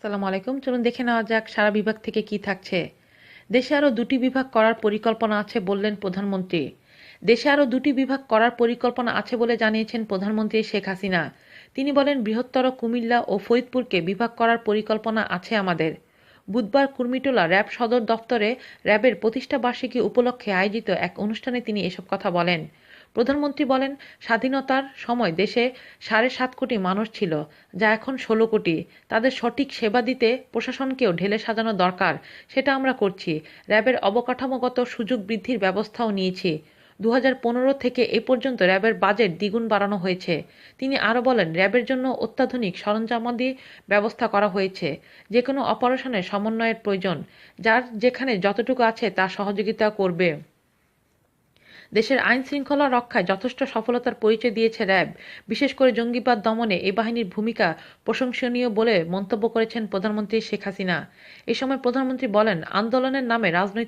আসসালামু আলাইকুম। চলুন দেখে নেওয়া যাক সারা বিভাগ থেকে কি থাকছে। দেশে আরও দুটি বিভাগ করার পরিকল্পনা আছে বললেন প্রধানমন্ত্রী। দেশে আরও দুটি বিভাগ করার পরিকল্পনা আছে বলে জানিয়েছেন প্রধানমন্ত্রী শেখ হাসিনা। তিনি বলেন, বৃহত্তর কুমিল্লা ও ফরিদপুরকে বিভাগ করার পরিকল্পনা আছে আমাদের। বুধবার কুর্মিটোলা র্যাব সদর দফতরে র্যাবের প্রতিষ্ঠা বার্ষিকী উপলক্ষে আয়োজিত এক অনুষ্ঠানে তিনি এসব কথা বলেন। প্রধানমন্ত্রী বলেন, স্বাধীনতার সময় দেশে সাড়ে সাত কোটি মানুষ ছিল, যা এখন ষোলো কোটি। তাদের সঠিক সেবা দিতে প্রশাসনকেও ঢেলে সাজানো দরকার, সেটা আমরা করছি। র্যাবের অবকাঠামোগত সুযোগ বৃদ্ধির ব্যবস্থাও নিয়েছি। দু হাজার পনেরো থেকে এ পর্যন্ত র্যাবের বাজেট দ্বিগুণ বাড়ানো হয়েছে। তিনি আরও বলেন, র্যাবের জন্য অত্যাধুনিক সরঞ্জামাদি ব্যবস্থা করা হয়েছে যে কোনো অপারেশনের সমন্বয়ের প্রয়োজন, যার যেখানে যতটুকু আছে তা সহযোগিতা করবে। দেশের আইন শৃঙ্খলা রক্ষায় যথেষ্ট সফলতার পরিচয় দিয়েছে র্যাব। বিশেষ করে জঙ্গিবাদ দমনে এই বাহিনীর ভূমিকা প্রশংসনীয় বলে মন্তব্য করেছেন প্রধানমন্ত্রী শেখ হাসিনা। এ সময় প্রধানমন্ত্রী বলেন, আন্দোলনের নামে রাজনৈতিক